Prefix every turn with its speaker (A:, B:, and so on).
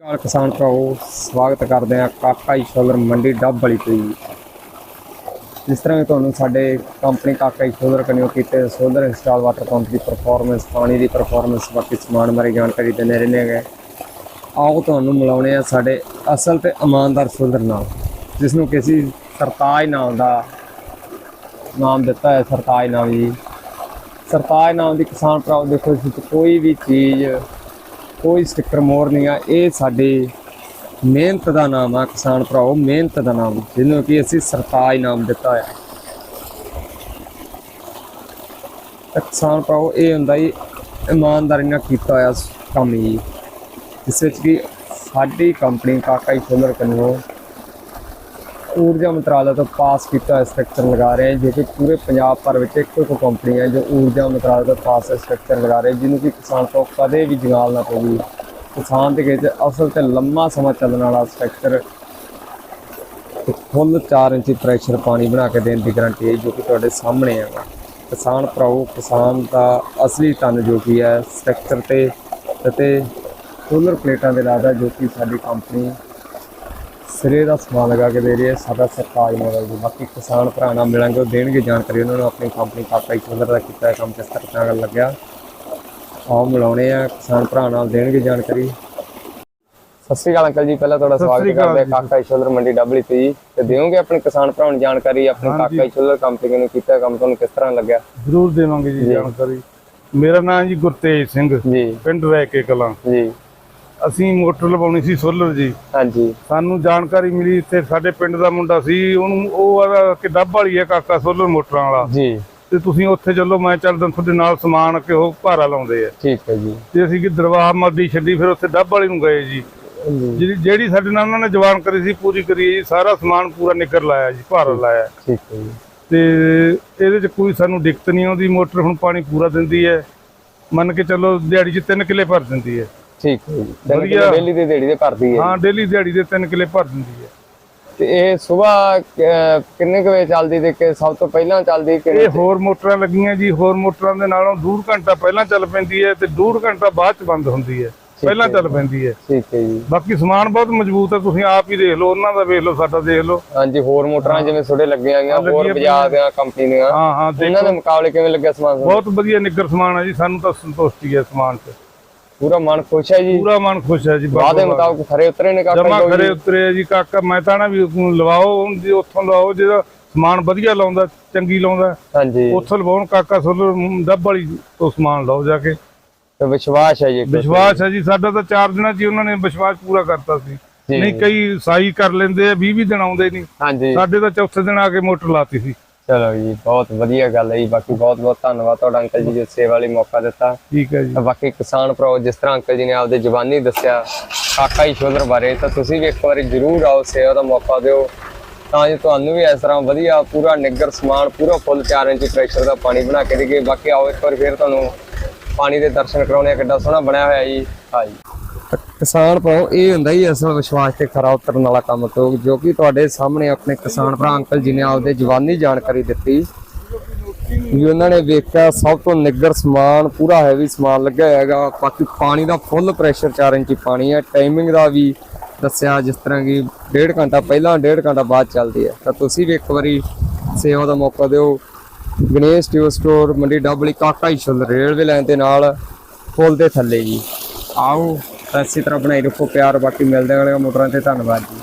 A: ਨਾਲ ਕਿਸਾਨ ਭਰਾਓ ਸਵਾਗਤ ਕਰਦੇ ਆ ਕਾਕਾ ਈਸ਼ਵਰ ਮੰਡੀ ਡੱਬ ਵਾਲੀ ਤੋਂ ਜੀ। ਜਿਸ ਤਰ੍ਹਾਂ ਕਿ ਤੁਹਾਨੂੰ ਸਾਡੇ ਕੰਪਨੀ ਕਾਕਾ ਈਸ਼ਵਰ ਕਨਿਓ ਕੀਤੇ, ਸੋਲਰ ਇੰਸਟਾਲ ਵਾਟਰ ਪੰਪ ਦੀ ਪਰਫਾਰਮੈਂਸ ਪਾਣੀ ਦੀ ਪਰਫਾਰਮੈਂਸ ਬਾਕੀ ਸਮਾਨ ਬਾਰੇ ਜਾਣਕਾਰੀ ਦਿੰਦੇ ਰਹਿੰਦੇ ਹੈਗੇ। ਆਓ ਤੁਹਾਨੂੰ ਮਿਲਾਉਣੇ ਆ ਸਾਡੇ ਅਸਲ ਤੇ ਇਮਾਨਦਾਰ ਸੋਲਰ ਨਾਲ ਜਿਸ ਨੂੰ ਕਿਸੇ ਸਰਤਾਜ ਨਾਮ ਦਾ ਨਾਮ ਦਿੱਤਾ ਹੈ, ਸਰਤਾਜ ਨਾਮ ਜੀ। ਸਰਤਾਜ ਨਾਮ ਦੀ ਕਿਸਾਨ ਭਰਾਓ ਦੇਖੋ ਇਸ ਵਿੱਚ ਕੋਈ ਵੀ ਚੀਜ਼ ਕੋਈ ਸਟicker ਮੋਰ ਨਹੀਂ ਆ। ਇਹ ਸਾਡੀ ਮਿਹਨਤ ਦਾ ਨਾਮ ਆ ਕਿਸਾਨ ਭਰਾਓ, ਮਿਹਨਤ ਦਾ ਨਾਮ। ਜਿਹਨੂੰ ਕਿ ਅਸੀਂ ਸਰਤਾਜ ਨਾਮ ਦਿੱਤਾ ਹੈ ਕਿਸਾਨ ਭਰਾਓ, ਇਹ ਹੁੰਦਾ ਹੀ ਇਮਾਨਦਾਰੀ ਨਾਲ ਕੀਤਾ ਹੋਇਆ ਕੰਮ ਜੀ। ਇਸ ਵਿੱਚ ਕਿ ਸਾਡੀ ਕੰਪਨੀ ਕਾਕਾ ਹੀ ਸੋਲਰ ਕਨੋ ਊਰਜਾ ਮੰਤਰਾਲੇ ਤੋਂ ਪਾਸ ਕੀਤਾ ਹੋਇਆ ਲਗਾ ਰਹੇ ਹਾਂ, ਜੋ ਕਿ ਪੂਰੇ ਪੰਜਾਬ ਭਰ ਵਿੱਚ ਇੱਕੋ ਇੱਕ ਕੰਪਨੀ ਹੈ ਜੋ ਊਰਜਾ ਮੰਤਰਾਲੇ ਤੋਂ ਪਾਸ ਸਟਰਕਚਰ ਲਗਾ ਰਹੇ ਜਿਹਨੂੰ ਕਿ ਕਿਸਾਨ ਤੋਂ ਕਦੇ ਵੀ ਜੰਗਾਲ ਨਾ ਪਊਗੀ ਕਿਸਾਨ ਦੇ ਵਿੱਚ ਅਸਲ ਤੇ ਲੰਮਾ ਸਮਾਂ ਚੱਲਣ ਵਾਲਾ ਸਟਰਕਚਰ ਫੁੱਲ 4 ਇੰਚੀ ਪ੍ਰੈਸ਼ਰ ਪਾਣੀ ਬਣਾ ਕੇ ਦੇਣ ਦੀ ਗਾਰੰਟੀ ਹੈ, ਜੋ ਕਿ ਤੁਹਾਡੇ ਸਾਹਮਣੇ ਹੈਗਾ ਕਿਸਾਨ ਭਰਾਓ ਕਿਸਾਨ ਦਾ ਅਸਲੀ ਤਨ ਜੋ ਕੀ ਹੈ ਸਟਰਕਚਰ ਤੇ ਅਤੇ ਸੋਲਰ ਪਲੇਟਾਂ ਦੇ ਲਾਦਾ ਜੋ ਕਿ ਸਾਡੀ ਕੰਪਨੀ ਸਿਰੇ ਦਾ ਸਮਾਨ ਲਗਾ ਕੇ ਦੇ ਰਹੀ ਹੈ ਸਾਡਾ ਸਰਤਾਜ ਮਾਡਲ ਜੀ। ਬਾਕੀ ਕਿਸਾਨ ਭਰਾ ਨਾਲ ਮਿਲਾਂਗੇ ਉਹ ਦੇਣਗੇ ਜਾਣਕਾਰੀ। ਉਹਨਾਂ ਨੂੰ ਆਪਣੀ ਕੰਪਨੀ ਕਾਕਾ ਸੋਲਰ ਦਾ ਕੀਤਾ ਕੰਮ ਕਿਸ ਤਰ੍ਹਾਂ ਨਾਲ ਲੱਗਿਆ। ਆਓ ਮਿਲਾਉਣੇ ਆ। ਕਿਸਾਨ ਭਰਾ ਨਾਲ ਦੇਣਗੇ ਜਾਣਕਾਰੀ। ਸਤਿ ਸ਼੍ਰੀ ਅਕਾਲ ਅੰਕਲ ਜੀ। ਪਹਿਲਾਂ ਤੁਹਾਡਾ ਸਵਾਗਤ ਕਰਦੇ। ਕਾਕਾ ਸੋਲਰ ਮੰਡੀ ਡਬਲੀ ਤੇ ਤੇ ਦਿਓਗੇ ਆਪਣੇ ਕਿਸਾਨ ਭਰਾਵਾਂ ਨੂੰ ਜਾਣਕਾਰੀ ਆਪਣੀ। ਕਾਕਾ ਸੋਲਰ ਕੰਪਨੀ ਨੂੰ ਕੀਤਾ ਕੰਮ ਤੁਹਾਨੂੰ ਕਿਸ ਤਰ੍ਹਾਂ ਲੱਗਿਆ?
B: ਜ਼ਰੂਰ ਦੇਵਾਂਗੇ ਜੀ
A: ਜੀ।
B: ਜਾਣਕਾਰੀ। ਮੇਰਾ ਨਾਮ ਜੀ ਗੁਰਤੇਜ ਸਿੰਘ।
A: ਜੀ।
B: ਪਿੰਡ ਰੈਕੇ ਕਲਾਂ।
A: ਜੀ।
B: ਅਸੀਂ ਮੋਟਰ ਲਵਾਉਣੀ ਸੀ ਸੋਲਰ ਜੀ।
A: ਹਾਂਜੀ।
B: ਸਾਨੂੰ ਜਾਣਕਾਰੀ ਮਿਲੀ ਇੱਥੇ ਸਾਡੇ ਪਿੰਡ ਦਾ ਮੁੰਡਾ ਸੀ ਉਹਨੂੰ ਉਹ ਆਦਾ ਕਿ ਡੱਬ ਵਾਲੀ ਹੈ ਕਾਕਾ ਸੋਲਰ ਮੋਟਰਾਂ ਵਾਲਾ।
A: ਜੀ।
B: ਤੇ ਤੁਸੀਂ ਉੱਥੇ ਚੱਲੋ ਮੈਂ ਚੱਲਦਾ ਤੁਹਾਡੇ ਨਾਲ ਸਮਾਨ ਕਿ ਉਹ ਭਾਰਾ ਲਾਉਂਦੇ ਆ।
A: ਠੀਕ ਹੈ ਜੀ।
B: ਤੇ ਅਸੀਂ ਕਿ ਦਰਵਾਹਾ ਮੱਦੀ ਛੱਡੀ ਫਿਰ ਉੱਥੇ ਡੱਬ ਵਾਲੀ ਨੂੰ ਗਏ ਜੀ।
A: ਜੀ
B: ਜਿਹੜੀ ਜਿਹੜੀ ਸਾਡੇ ਨਾਲ ਉਹਨਾਂ ਨੇ ਜਵਾਨ ਕਰੀ ਸੀ ਪੂਰੀ ਕਰੀ ਜੀ। ਸਾਰਾ ਸਮਾਨ ਪੂਰਾ ਨਿਕਰ ਲਾਇਆ ਜੀ ਭਾਰਾ ਲਾਇਆ।
A: ਠੀਕ ਹੈ ਜੀ।
B: ਤੇ ਇਹਦੇ ਚ ਕੋਈ ਸਾਨੂੰ ਦਿੱਕਤ ਨਹੀਂ ਆਉਂਦੀ ਮੋਟਰ ਹੁਣ ਪਾਣੀ ਪੂਰਾ ਦਿੰਦੀ ਹੈ। ਮੰਨ ਕੇ ਚੱਲੋ ਦਿਹਾੜੀ 'ਚ 3 ਕਿੱਲੇ ਭਰ ਦਿੰਦੀ ਹੈ।
A: ਠੀਕ। ਹੈ
B: ਵਧੀਆ।
A: ਡੇਲੀ ਦੇ ਦੇੜੀ ਦੇ ਭਰਦੀ ਹੈ।
B: ਹਾਂ ਡੇਲੀ ਦਿਹਾੜੀ ਦੇ 3 ਕਿੱਲੇ ਭਰ ਦਿੰਦੀ ਹੈ।
A: ਤੇ ਇਹ ਸਵੇਰ ਕਿੰਨੇ ਕੁ ਵਜੇ ਚੱਲਦੀ ਤੇ ਕਿ ਸਭ ਤੋਂ ਪਹਿਲਾਂ ਚੱਲਦੀ ਕਿੰਨੇ
B: ਇਹ ਹੋਰ ਮੋਟਰਾਂ ਲੱਗੀਆਂ ਜੀ ਹੋਰ ਮੋਟਰਾਂ ਦੇ ਨਾਲੋਂ ਡੂਢ ਘੰਟਾ ਪਹਿਲਾਂ ਚੱਲ ਪੈਂਦੀ ਹੈ ਤੇ ਡੂਢ ਘੰਟਾ ਬਾਅਦ ਚ ਬੰਦ ਹੁੰਦੀ ਹੈ। ਪਹਿਲਾਂ ਚੱਲ ਪੈਂਦੀ ਹੈ।
A: ਠੀਕ ਹੈ ਜੀ।
B: ਬਾਕੀ ਸਮਾਨ ਬਹੁਤ ਮਜ਼ਬੂਤ ਹੈ ਤੁਸੀਂ ਆਪ ਹੀ ਦੇਖ ਲਓ ਉਹਨਾਂ ਦਾ ਵੇਖ ਲਓ ਸਾਡਾ ਦੇਖ ਲਓ।
A: ਹਾਂਜੀ ਹੋਰ ਮੋਟਰਾਂ ਜਿਵੇਂ ਛੋਟੇ ਲੱਗੀਆਂ ਗਈਆਂ ਹੋਰ ਬਜਾਜ ਦੀਆਂ ਕੰਪਨੀ ਦੀਆਂ।
B: ਹਾਂ ਹਾਂ
A: ਉਹਨਾਂ ਦੇ ਮੁਕਾਬਲੇ ਕਿਵੇਂ ਲੱਗਿਆ ਸਮਾਨ?
B: ਬਹੁਤ ਵਧੀਆ ਨਿੱਗਰ ਸਮਾਨ ਹੈ ਜੀ ਸਾਨੂੰ ਤਾਂ ਸੰਤੁਸ਼ਟੀ ਹੈ ਸਮਾਨ 'ਚ।
A: ਪੂਰਾ ਮਨ ਖੁਸ਼ ਹੈ ਜੀ।
B: ਪੂਰਾ ਮਨ ਖੁਸ਼ ਹੈ ਜੀ
A: ਵਾਅਦੇ ਮੁਤਾਬਕ ਖਰੇ ਉਤਰੇ ਨੇ ਕਾਕਾ
B: ਜਮਾ? ਖਰੇ ਉਤਰੇ ਜੀ ਕਾਕਾ ਮੈਂ ਤਾਂ ਨਾ ਵੀ ਲਵਾਓ ਜੀ ਉੱਥੋਂ ਲਵਾਓ ਜਿਹੜਾ ਸਮਾਨ ਵਧੀਆ ਲਾਉਂਦਾ ਚੰਗੀ ਲਾਉਂਦਾ।
A: ਹਾਂਜੀ।
B: ਉੱਥੋਂ ਲਵਾਉਣ ਕਾਕਾ ਸੋਲਰ ਡੱਬ ਵਾਲੀ ਤੋਂ ਸਮਾਨ ਲਾਓ ਜਾ ਕੇ।
A: ਤੇ ਵਿਸ਼ਵਾਸ ਹੈ ਜੀ
B: ਵਿਸ਼ਵਾਸ ਹੈ ਜੀ ਸਾਡਾ ਤਾਂ 4 ਦਿਨਾਂ 'ਚ ਉਹਨਾਂ ਨੇ ਵਿਸ਼ਵਾਸ ਪੂਰਾ ਕਰਤਾ ਸੀ। ਨਹੀਂ ਕਈ ਸਾਈ ਕਰ ਲੈਂਦੇ ਆ 20 20 ਦਿਨ ਆਉਂਦੇ ਨਹੀਂ।
A: ਹਾਂਜੀ।
B: ਸਾਡੇ ਤਾਂ ਚੌਥੇ ਦਿਨ ਆ ਕੇ ਮੋਟਰ ਲਾਤੀ ਸੀ।
A: ਚਲੋ ਜੀ ਬਹੁਤ ਵਧੀਆ ਗੱਲ ਹੈ ਜੀ। ਬਾਕੀ ਬਹੁਤ ਬਹੁਤ ਧੰਨਵਾਦ ਤੁਹਾਡਾ ਅੰਕਲ ਜੀ ਜੋ ਸੇਵਾ ਲਈ ਮੌਕਾ ਦਿੱਤਾ।
B: ਠੀਕ ਹੈ ਜੀ।
A: ਬਾਕੀ ਕਿਸਾਨ ਭਰਾਓ ਜਿਸ ਤਰ੍ਹਾਂ ਅੰਕਲ ਜੀ ਨੇ ਆਪਦੇ ਜ਼ੁਬਾਨੀ ਦੱਸਿਆ ਕਾਕਾ ਈਸ਼ਵਰ ਬਾਰੇ ਤਾਂ ਤੁਸੀਂ ਵੀ ਇੱਕ ਵਾਰੀ ਜ਼ਰੂਰ ਆਓ ਸੇਵਾ ਦਾ ਮੌਕਾ ਦਿਓ। ਤਾਂ ਜੋ ਤੁਹਾਨੂੰ ਵੀ ਇਸ ਤਰ੍ਹਾਂ ਵਧੀਆ ਪੂਰਾ ਨਿੱਗਰ ਸਮਾਨ ਪੂਰਾ ਫੁੱਲ 4 ਇੰਚ ਪ੍ਰੈਸ਼ਰ ਦਾ ਪਾਣੀ ਬਣਾ ਕੇ ਦੇਗੇ ਬਾਕੀ ਆਓ ਇੱਕ ਵਾਰ ਫਿਰ ਤੁਹਾਨੂੰ ਪਾਣੀ ਦੇ ਦਰਸ਼ਨ ਕਰਾਉਣੇ ਕਿੱਡਾ ਸੋਹਣਾ ਬਣਿਆ ਹੋਇਆ ਜੀ। ਹਾਂ ਜੀ। ਕਿਸਾਨ ਭਰਾਓ, ਇਹ ਹੁੰਦਾ ਹੀ ਅਸਲ ਵਿਸ਼ਵਾਸ ਤੇ ਖਰਾ ਉਤਰਨ ਵਾਲਾ ਕੰਮ ਕਰੋ ਜੋ ਕਿ ਤੁਹਾਡੇ ਸਾਹਮਣੇ ਆਪਣੇ ਕਿਸਾਨ ਭਰਾ ਅੰਕਲ ਜੀ ਨੇ ਆਪਦੇ ਜਵਾਨੀ ਜਾਣਕਾਰੀ ਦਿੱਤੀ। ਵੀ ਉਹਨਾਂ ਨੇ ਵੇਖਿਆ, ਸਭ ਤੋਂ ਨਿੱਗਰ ਸਮਾਨ, ਪੂਰਾ ਹੈਵੀ ਸਮਾਨ ਲੱਗਿਆ ਹੈਗਾ। ਬਾਕੀ ਪਾਣੀ ਦਾ ਫੁੱਲ ਪ੍ਰੈਸ਼ਰ 4 ਇੰਚੀ ਪਾਣੀ ਹੈ। ਟਾਈਮਿੰਗ ਦਾ ਵੀ ਦੱਸਿਆ, ਜਿਸ ਤਰ੍ਹਾਂ ਕਿ ਡੇਢ ਘੰਟਾ ਪਹਿਲਾਂ, ਡੇਢ ਘੰਟਾ ਬਾਅਦ ਚੱਲਦੀ ਹੈ। ਤਾਂ ਤੁਸੀਂ ਵੀ ਇੱਕ ਵਾਰੀ ਸੇਵਾ ਦਾ ਮੌਕਾ ਦਿਓ। ਗਣੇਸ਼ ਟਿਊ ਸਟੋਰ ਮੰਡੀ ਡਬਲੀ ਕਾਕਾ ਹੀ ਈਸ਼ਵਰ ਰੇਲਵੇ ਲਾਈਨ ਦੇ ਨਾਲ, ਪੁਲ ਦੇ ਥੱਲੇ ਜੀ। ਆਓ। ਤਾਂ ਇਸੇ ਤਰ੍ਹਾਂ ਬਣਾਈ ਰੱਖੋ ਪਿਆਰ ਬਾਕੀ ਮਿਲਦੇ ਹਾਂ ਅਗਲੇ ਮੋਟਰਾਂ ਤੇ ਧੰਨਵਾਦ ਜੀ।